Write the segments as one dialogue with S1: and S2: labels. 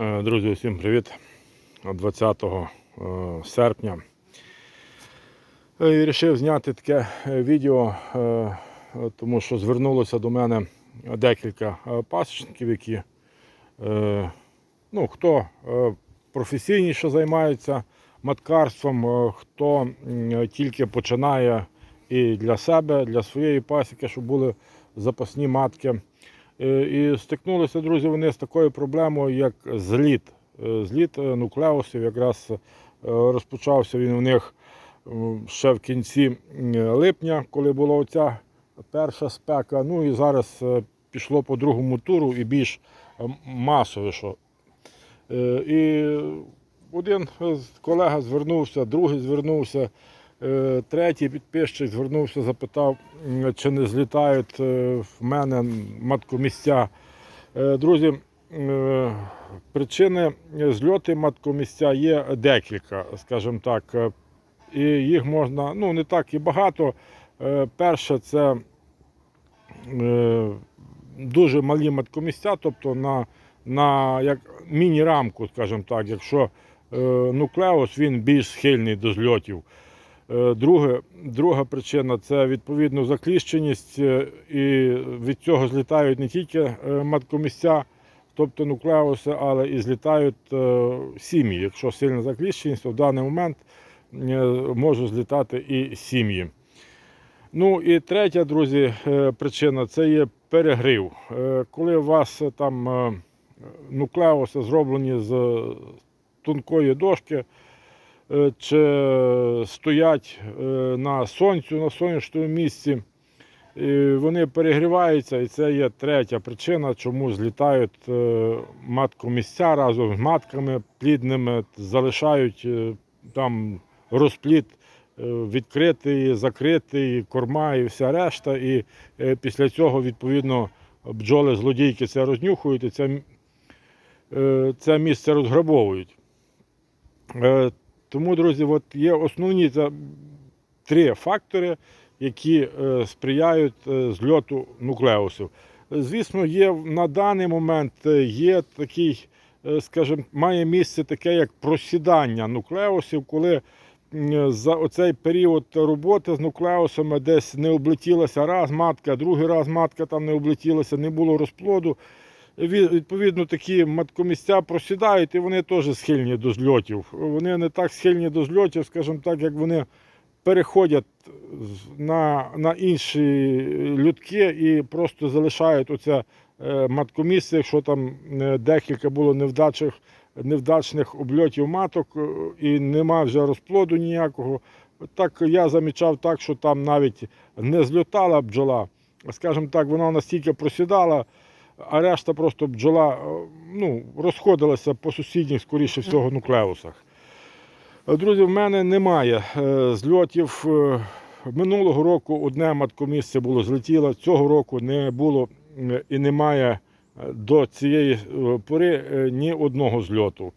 S1: Е, Друзі, всім привіт. 20 е, серпня. Е, І вирішив зняти таке відео, тому що звернулося до мене декілька пасічників, які ну, хто професійніше займається маткарством, хто тільки починає і для себе, для своєї пасіки, щоб були запасні матки. Е, І стикнулися, друзі, вони з такою проблемою, як зліт. Е, Зліт е, нуклеусів якраз розпочався він у них ще в кінці липня, коли була оця перша спека. Ну і зараз пішло по другому туру і більш масовіше. І один колега звернувся, другий звернувся, третій підписчик звернувся, запитав, чи не злітають е, в мене маткомісця. Е, Друзі, е, причини зльоти маткомісця є декілька, скажімо так. Е, І їх можна, ну не так і багато. Е, Перше, це е, дуже малі маткомісця, тобто на, на як міні-рамку, скажімо так, якщо е, нуклеус він більш схильний до зльотів. Е, Друге, друга причина це відповідно закліщеність, е, і від цього злітають не тільки е, маткомісця, тобто нуклеуси, але і злітають сім'ї. Якщо сильна закліщеність, то в даний момент можуть злітати і сім'ї. Ну і третя, друзі, причина це є перегрів. Коли у вас там нуклеуси зроблені з тонкої дошки, чи стоять е, на сонцю, на сонячному місці, і вони перегріваються, і це є третя причина, чому злітають е, маткомісця разом з матками плідними, залишають е, там розплід е, відкритий, закритий, корма і вся решта. І е, після цього, відповідно, бджоли злодійки це рознюхують і це, е, це місце розграбовують. Тому, друзі, от є основні три фактори, які е, сприяють е, зльоту нуклеусів. Звісно, є на даний момент е, є такий, скажімо, має місце таке, як просідання нуклеусів, коли за оцей період роботи з нуклеусами десь не облетілася раз матка, другий раз матка там не облетілася, не було розплоду. Ві- Відповідно, такі маткомісця просідають, і вони теж схильні до зльотів. Вони не так схильні до зльотів, скажімо так, як вони переходять на, на інші людки і просто залишають оце е, маткомісце, якщо там е, декілька було невдачих, невдачних обльотів маток е, і нема вже розплоду ніякого. Так я замічав так, що там навіть не зльотала бджола, скажімо так, вона настільки просідала, а решта просто бджола е, ну, розходилася по сусідніх, скоріше всього, нуклеусах. Друзі, в мене немає е, зльотів. Е, Минулого року одне маткомісце було злетіло, цього року не було і немає до цієї пори ні одного зльоту.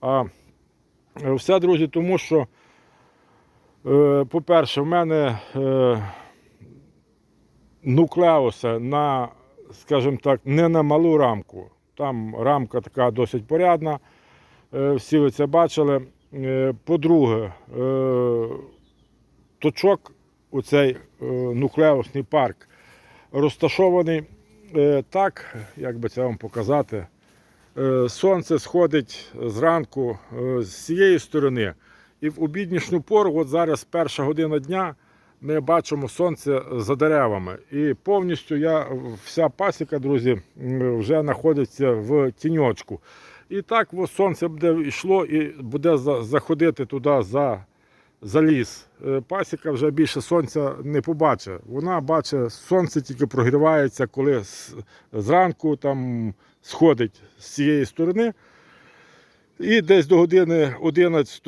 S1: А все, друзі, тому що, по-перше, в мене нуклеуси на, скажімо так, не на малу рамку. Там рамка така досить порядна. Е, Всі ви це бачили. Е, По-друге, е, точок, оцей е, нуклеусний парк, розташований так, як би це вам показати. Сонце сходить зранку з цієї сторони. І в обіднішню пору, от зараз перша година дня, ми бачимо сонце за деревами. І повністю я, вся пасіка, друзі, вже знаходиться в тіньочку. І так сонце буде йшло і буде заходити туди за, за ліс. Е, Пасіка вже більше сонця не побачить. Вона бачить, сонце тільки прогрівається, коли зранку там сходить з цієї сторони. І десь до години 11,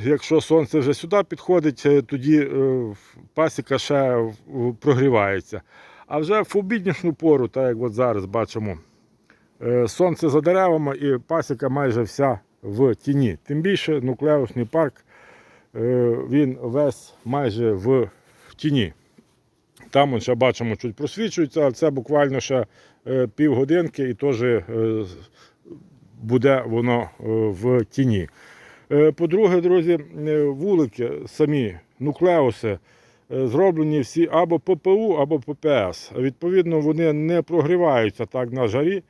S1: якщо сонце вже сюди підходить, е, тоді е, пасіка ще прогрівається. А вже в обіднішню пору, так як от зараз бачимо, е, сонце за деревами і пасіка майже вся в тіні. Тим більше нуклеусний парк він весь майже в, тіні. Там ще бачимо, чуть просвічується, але це буквально ще півгодинки і теж буде воно е, в тіні. Е, По-друге, друзі, е, вулики самі, нуклеуси, зроблені всі або ППУ, або ППС. Відповідно, вони не прогріваються так на жарі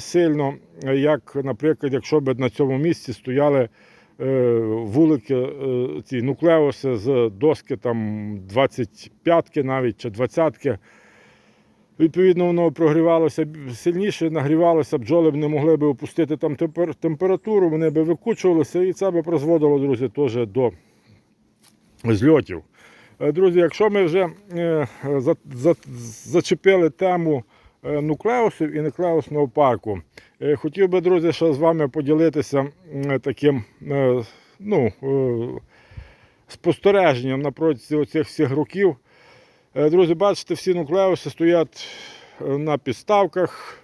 S1: сильно, як, наприклад, якщо б на цьому місці стояли вулики, ці нуклеуси з доски там 25-ки навіть чи 20-ки. Відповідно, воно прогрівалося сильніше, нагрівалося, бджоли б не могли б опустити там температуру, вони б викучувалися, і це би призводило, друзі, теж до зльотів. Е, Друзі, якщо ми вже е, за- за- зачепили тему е, нуклеусів і нуклеусного парку, хотів би, друзі, ще з вами поділитися таким ну, спостереженням на протязі оцих всіх років. Е, Друзі, бачите, всі нуклеуси стоять е, на підставках.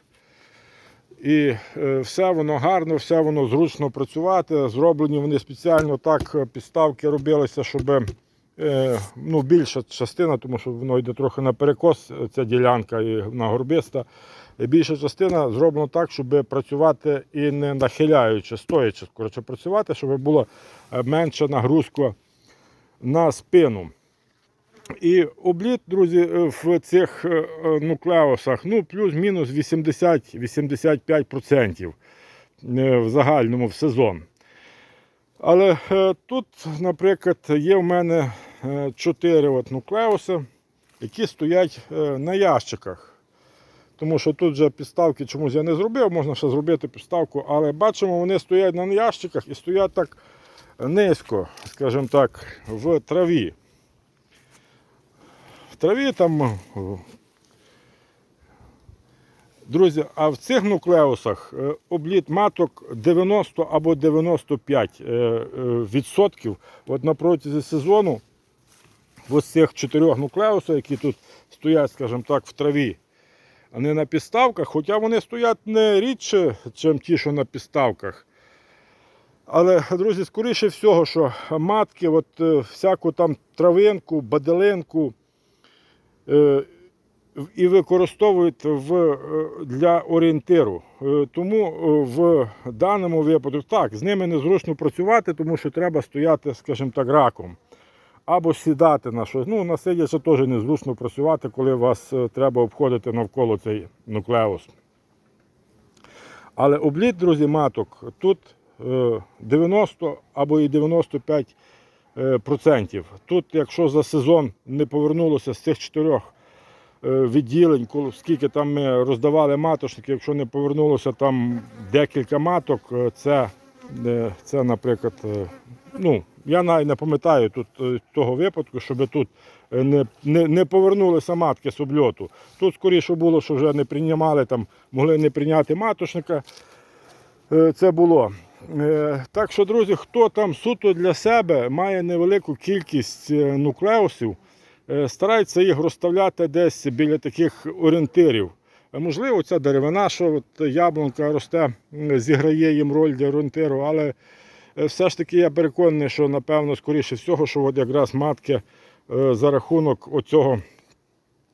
S1: І е, все воно гарно, все воно зручно працювати. Зроблені вони спеціально так, підставки робилися, щоб ну, більша частина, тому що воно йде трохи на перекос, ця ділянка і на горбиста. Більша частина зроблена так, щоб працювати і не нахиляючи, стоячи, коротше, працювати, щоб було е, менша нагрузка на спину. І обліт, друзі, е, в цих е, е, нуклеусах ну, плюс-мінус 80-85% е, в загальному в сезон. Але тут, наприклад, є в мене 4 от нуклеуси, які стоять на ящиках. Тому що тут вже підставки чомусь я не зробив, можна ще зробити підставку, але бачимо, вони стоять на ящиках і стоять так низько, скажімо так, в траві. Траві там. Друзі, а в цих нуклеусах е, обліт маток 90 або 95 е, е. От на протязі сезону ось цих чотирьох нуклеусів, які тут стоять, скажімо так, в траві, а не на підставках, хоча вони стоять не рідше, ніж ті, що на підставках. Але, друзі, скоріше всього, що матки, от, всяку там травинку, баделинку і використовують в, е, для орієнтиру. Е, Тому е, в даному випадку так, з ними незручно працювати, тому що треба стояти, скажімо так, раком. Або сідати на щось. Ну, на сидячи теж незручно працювати, коли вас е, треба обходити навколо цей нуклеус. Але обліт, друзі, маток тут е, 90 або і 95 е, процентів. Тут, якщо за сезон не повернулося з цих чотирьох е, відділень, скільки там ми роздавали маточники, якщо не повернулося там декілька маток, е, це, е, це наприклад, е, ну, я навіть не пам'ятаю тут е, того випадку, щоб тут е, не, не, не повернулися матки з обльоту. Тут скоріше було, що вже не приймали, там, могли не прийняти маточника. Е, Це було. Е, Так що, друзі, хто там суто для себе має невелику кількість е, нуклеусів, е, старайтеся їх розставляти десь біля таких орієнтирів. Можливо, ця деревина, що от яблунка росте, зіграє їм роль для орієнтиру, але все ж таки я переконаний, що напевно, скоріше всього, що от якраз матки за рахунок оцього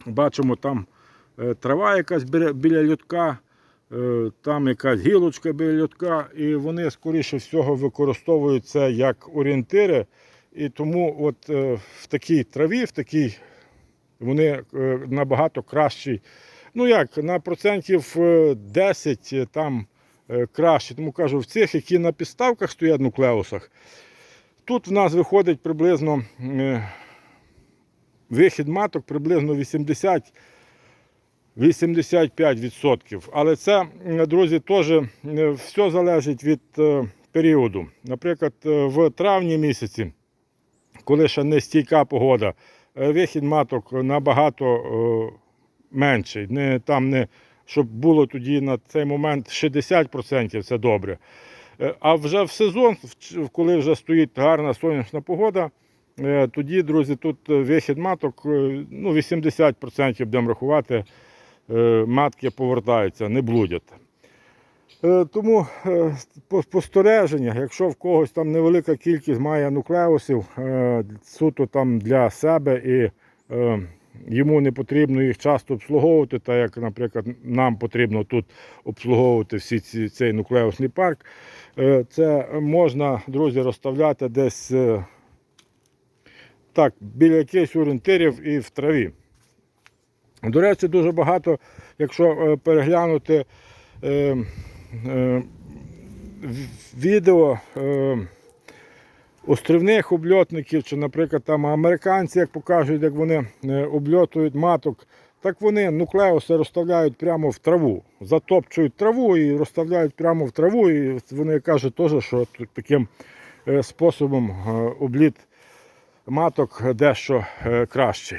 S1: бачимо там трава якась біля, е, там якась гілочка біля льотка, і вони скоріше всього використовують це як орієнтири. І тому от е, в такій траві, в такій вони е, набагато кращі. Ну як, на процентів е, 10 е, там е, краще. Тому кажу, в цих, які на підставках стоять нуклеусах, тут в нас виходить приблизно е, вихід маток приблизно 80 85%. Але це, друзі, теж все залежить від е, періоду. Наприклад, е, в травні місяці, коли ще не стійка погода, е, вихід маток набагато менший. Не, там не, щоб було тоді на цей момент 60%, це добре. А вже в сезон, коли вже стоїть гарна сонячна погода, тоді, друзі, тут вихід маток ну, 80% будемо рахувати, матки повертаються, не блудять. Е, Тому е, по- спостереження, якщо в когось там невелика кількість має нуклеусів, е, суто там для себе і е, йому не потрібно їх часто обслуговувати, так як, наприклад, нам потрібно тут обслуговувати всі ці, цей нуклеусний парк. Е, Це можна, друзі, розставляти десь е, так, біля якихось орієнтирів і в траві. До речі, дуже багато, якщо е, переглянути е, е, відео е, острівних обльотників, чи, наприклад, там американці, як покажуть, як вони е, обльотують маток, так вони нуклеуси розставляють прямо в траву, затопчують траву і розставляють прямо в траву. І вони кажуть теж, що тут таким е, способом е, обліт маток дещо е, кращий.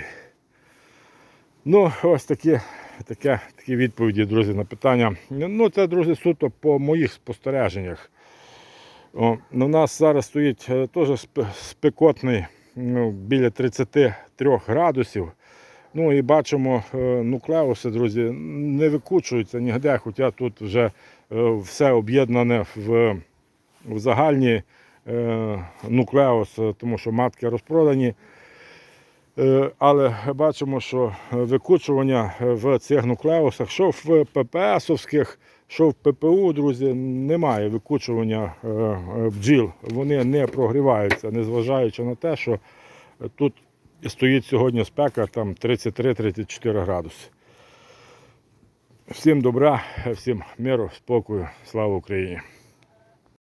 S1: Ну, ось такі, таке, такі відповіді, друзі, на питання. Ну, це, друзі, суто по моїх спостереженнях. О, у нас зараз стоїть е, теж спекотний ну, біля 33 градусів. Ну і бачимо, е, нуклеуси, друзі, не викучуються ніде, хоча тут вже е, все об'єднане в, в загальні нуклеус, тому що матки розпродані. Е, Але бачимо, що викучування в цих нуклеусах, що в ППСовських, що в ППУ, друзі, немає викучування е, е, бджіл. Вони не прогріваються, незважаючи на те, що тут стоїть сьогодні спека там 33-34 градуси. Всім добра, всім миру, спокою, слава Україні!